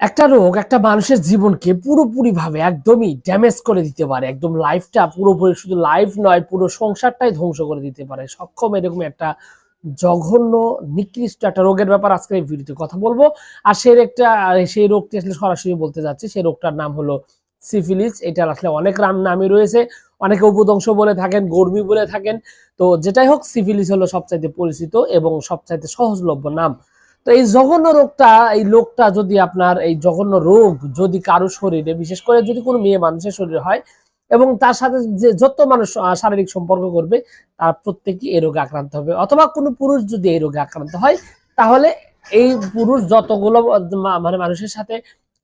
একটা রোগ একটা মানুষের জীবনকে পুরোপুরি ভাবে একদমই ড্যামেজ করে দিতে পারে। একদম লাইফটা পুরোপুরি শুধু লাইফ নয়, পুরো সংসারটাই ধ্বংস করে দিতে পারে। সক্ষম এরকম একটা জঘন্য, নিকৃষ্ট একটা রোগের ব্যাপার আজকে এই ভিডিওতে কথা বলব। আর সেই একটা, সেই রোগটি আসলে সরাসরি বলতে যাচ্ছি, সেই রোগটার নাম হলো সিফিলিস এটার আসলে অনেক নাম নামই রয়েছে। অনেকে উপদংশ বলে থাকেন গর্মী বলে থাকেন। তো যেটাই হোক সিফিলিস হলো সবচাইতে পরিচিত এবং সবচাইতে সহজলভ্য নাম। তো এই জঘন্য রোগটা, এই লোকটা যদি আপনার, এই জঘন্য রোগ যদি কারও শরীরে, বিশেষ করে যদি কোনো মেয়ে মানুষের শরীরে হয় এবং তার সাথে যে যত মানুষ শারীরিক সম্পর্ক করবে, তার প্রত্যেকই এই রোগে আক্রান্ত হবে। অথবা কোনো পুরুষ যদি এই রোগে আক্রান্ত হয়, তাহলে এই পুরুষ যতগুলো মানে মানুষের সাথে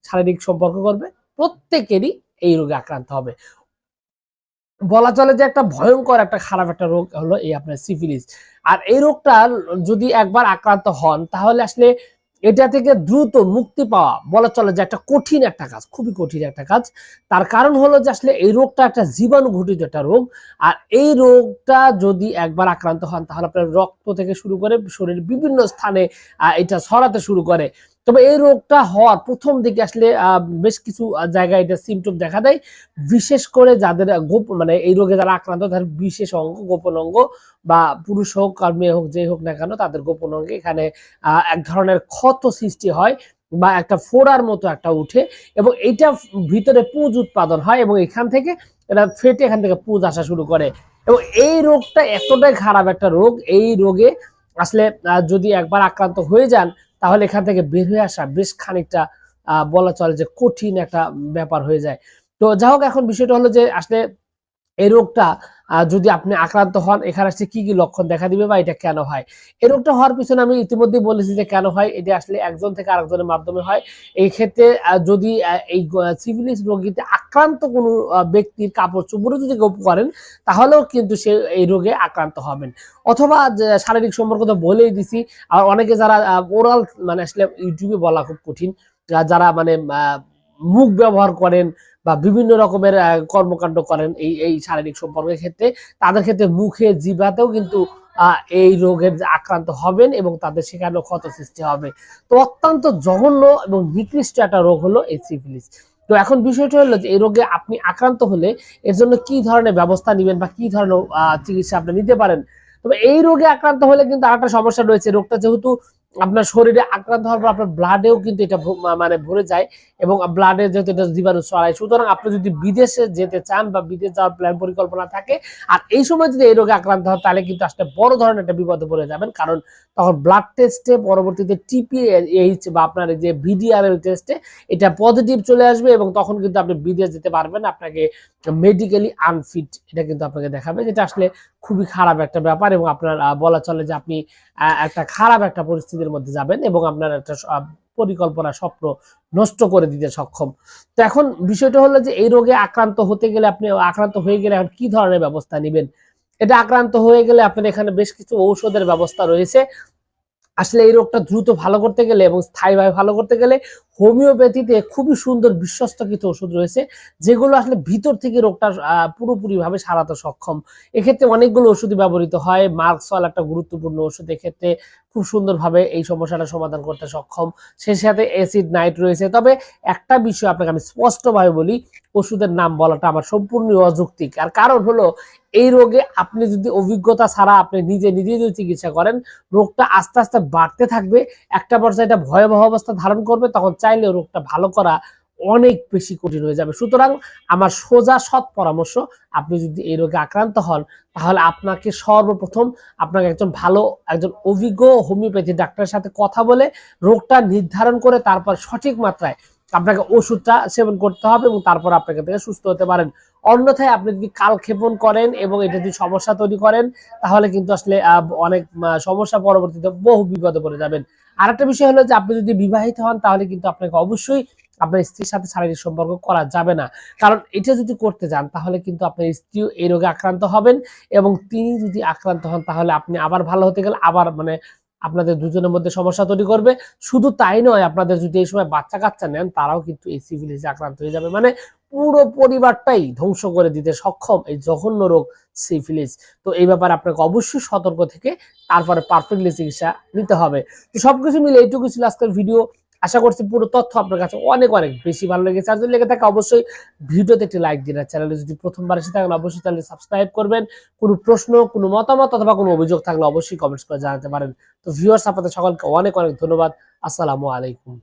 শারীরিক সম্পর্ক করবে, প্রত্যেকেরই এই রোগে আক্রান্ত হবে। বলা চলে যে একটা ভয়ঙ্কর একটা খারাপ একটা রোগ হলো এই আপনার সিফিলিস। আর এই রোগটা যদি একবার আক্রান্ত হন, তাহলে আসলে এটা থেকে দ্রুত মুক্তি পাওয়া বলা চলে যে একটা কঠিন একটা কাজ, খুবই কঠিন একটা কাজ। তার কারণ হলো যে আসলে এই রোগটা একটা জীবাণু ঘটিত একটা রোগ। আর এই রোগটা যদি একবার আক্রান্ত হন, তাহলে আপনার রক্ত থেকে শুরু করে শরীরের বিভিন্ন স্থানে এটা ছড়াতে শুরু করে। তবে এই রোগটা হওয়ার প্রথম দিকে আসলে বেশ কিছু জায়গায় এটা সিমটম দেখা দেয়। বিশেষ করে যাদের গোপ মানে এই রোগে যারা আক্রান্ত, তাদের বিশেষ অঙ্গ, গোপন অঙ্গ বা পুরুষ হোক আর মেয়ে হোক, যে হোক না কেন, তাদের গোপন অঙ্গে এখানে এক ধরনের ক্ষত সৃষ্টি হয় বা একটা ফোড়ার মতো একটা উঠে এবং এইটা ভিতরে পুঁজ উৎপাদন হয় এবং এখান থেকে এটা ফেটে এখান থেকে পুঁজ আসা শুরু করে। এবং এই রোগটা এতটাই খারাপ একটা রোগ, এই রোগে আসলে যদি একবার আক্রান্ত হয়ে যান তাহলে এখান থেকে বের হয়ে আসা বেশ খানিকটা বলা চলে যে কঠিন একটা ব্যাপার হয়ে যায়। তো যাই হোক, এখন বিষয়টা হলো যে আসলে এই রোগটা যদি আপনি আক্রান্ত হন, এখানে আসলে কি কি লক্ষণ দেখা দিবে বা এটা কেন হয়? এই রোগটা হওয়ার পিছনে আমি ইতিমধ্যে বলেছি যে কেন হয়, এটা আসলে একজন থেকে আরেকজনের মাধ্যমে হয়। এই ক্ষেত্রে যদি এই সিভিলিস রোগীতে আক্রান্ত কোনো ব্যক্তির কাপড় চোপড়ও যদি গোপ করেন তাহলেও কিন্তু সে এই রোগে আক্রান্ত হবেন। অথবা শারীরিক সম্পর্ক তো বলেই দিছি, আর অনেকে যারা ওরাল মানে আসলে ইউটিউবে বলা খুব কঠিন যারা মানে মুখ ব্যবহার করেন বা বিভিন্ন রকমের কর্মকাণ্ড করেন এই এই শারীরিক সম্পর্কের ক্ষেত্রে, তাদের ক্ষেত্রে মুখে জিভাতেও কিন্তু এই রোগের আক্রান্ত হবেন এবং তাদের সেখানেও ক্ষত সৃষ্টি হবে। তো অত্যন্ত জঘন্য এবং নিকৃষ্ট একটা রোগ হলো এই সিফিলিস। তো এখন বিষয়টা হলো যে এই রোগে আপনি আক্রান্ত হলে এর জন্য কি ধরনের ব্যবস্থা নেবেন বা কি ধরনের চিকিৎসা আপনি নিতে পারেন? তবে এই রোগে আক্রান্ত হলে কিন্তু আরেকটা সমস্যা রয়েছে, রোগটা যেহেতু আপনার শরীরে আক্রান্ত হওয়ার পর আপনার ব্লাডেও কিন্তু এটা মানে ভরে যায় এবং ব্লাডে যেহেতু এটা জীবাণু ছড়ায়, সুতরাং আপনি যদি বিদেশে যেতে চান বা বিদেশ যাওয়ার প্ল্যান পরিকল্পনা থাকে, আর এই সময় যদি এই রোগে আক্রান্ত হয় তাহলে কিন্তু আসলে বড় ধরনের একটা বিপদে পড়ে যাবেন, কারণ তখন ব্লাড টেস্টে পরবর্তীতে টিপিএইচ বা আপনার যে ভিডিআর টেস্টে এটা পজিটিভ চলে আসবে এবং তখন কিন্তু আপনি বিদেশ যেতে পারবেন, আপনাকে মেডিকেলি আনফিট এটা কিন্তু আপনাকে দেখাবে, যেটা আসলে খুবই খারাপ একটা ব্যাপার এবং আপনার বলা চলে যে আপনি একটা খারাপ একটা পরিস্থিতির মধ্যে যাবেন এবং আপনার একটা পরিকল্পনা, স্বপ্ন নষ্ট করে দিতে সক্ষম। তো এখন বিষয়টা হলো যে এই রোগে আক্রান্ত হতে গেলে আপনি আক্রান্ত হয়ে গেলে এখন কি ধরনের ব্যবস্থা নেবেন? এটা আক্রান্ত হয়ে গেলে আপনার এখানে বেশ কিছু ঔষধের ব্যবস্থা রয়েছে। আসলে এই রোগটা দ্রুত ভালো করতে গেলে এবং স্থায়ীভাবে ভালো করতে গেলে হোমিওপ্যাথিতে খুবই সুন্দর বিশ্বস্ত কিছু ওষুধ রয়েছে, যেগুলো আসলে ভিতর থেকে রোগটা পুরোপুরিভাবে সারাতে সক্ষম। এক্ষেত্রে অনেকগুলো ওষুধই ব্যবহৃত হয়, মার্কসওয়াল একটা গুরুত্বপূর্ণ ওষুধ, এক্ষেত্রে খুব সুন্দরভাবে এই সমস্যাটা সমাধান করতে সক্ষম। সেই সাথে অ্যাসিড নাইট রয়েছে, তবে একটা বিষয় আপনাকে আমি স্পষ্টভাবে বলি, ওষুধের নাম বলাটা আমার সম্পূর্ণ অযৌক্তিক। আর কারণ হলো, এই রোগে আপনি যদি অভিজ্ঞতা ছাড়া আপনি নিজে নিজে যদি চিকিৎসা করেন, রোগটা আস্তে আস্তে বাড়তে থাকবে, একটা পর্যায়ে এটা ভয়াবহ অবস্থা ধারণ করবে, তখন চাইলে রোগটা ভালো করা অনেক বেশি কঠিন হয়ে যাবে। সুতরাং আমার সোজা সৎ পরামর্শ, আপনি যদি এই রোগে আক্রান্ত হন, তাহলে আপনাকে সর্বপ্রথম আপনাকে একজন ভালো, একজন অভিজ্ঞ হোমিওপ্যাথি ডাক্তারের সাথে কথা বলে রোগটা নির্ধারণ করে তারপর সঠিক মাত্রায় আপনাকে ওষুধটা সেবন করতে হবে এবং তারপর আপনাকে থেকে সুস্থ হতে পারেন। অন্যথায় আপনি যদি কালক্ষেপণ করেন এবং এটা যদি সমস্যা তৈরি করেন, তাহলে কিন্তু আসলে অনেক সমস্যা পরবর্তীতে বহু বিপদে পড়ে যাবেন। আরেকটা বিষয় হলো যে আপনি যদি বিবাহিত হন, তাহলে কিন্তু আপনাকে অবশ্যই আপনার স্ত্রীর সাথে শারীরিক সম্পর্ক করা যাবে না। কারণ এটা যদি করতে যান, তাহলে কিন্তু আপনার স্ত্রীও এই রোগে আক্রান্ত হবেন এবং তিনি যদি আক্রান্ত হন, তাহলে আপনি আবার ভালো হতে গেলে আবার মানে আপনাদের দুজনের মধ্যে সমস্যা তৈরি করবে। শুধু তাই নয়, আপনাদের যদি এই সময় বাচ্চা কাচ্চা নেন, তারাও কিন্তু এই সিভিলিসে আক্রান্ত হয়ে যাবে। মানে পুরো পরিবারটাই ধ্বংস করে দিতে সক্ষম এই জঘন্য রোগ সিফিলিস। তো এই ব্যাপারে আপনাকে অবশ্যই সতর্ক থেকে, তারপরে পারফেক্টলি চিকিৎসা নিতে হবে। তো সবকিছু মিলে এইটুকু ছিল আজকের ভিডিও আশা করছি পুরো তথ্য আপনার কাছে অনেক অনেক বেশি ভালো লেগেছে। আর যদি লেগে থাকে অবশ্যই ভিডিওতে একটি লাইক দিন। আর চ্যানেলে যদি প্রথমবার এসে থাকেন, অবশ্যই চ্যানেল সাবস্ক্রাইব করবেন। কোনো প্রশ্ন, কোনো মতামত অথবা কোনো অভিযোগ থাকলে অবশ্যই কমেন্টস করে জানাতে পারেন। তো ভিউয়ার্স আপনাদের সকলকে অনেক অনেক ধন্যবাদ। আসসালামু আলাইকুম।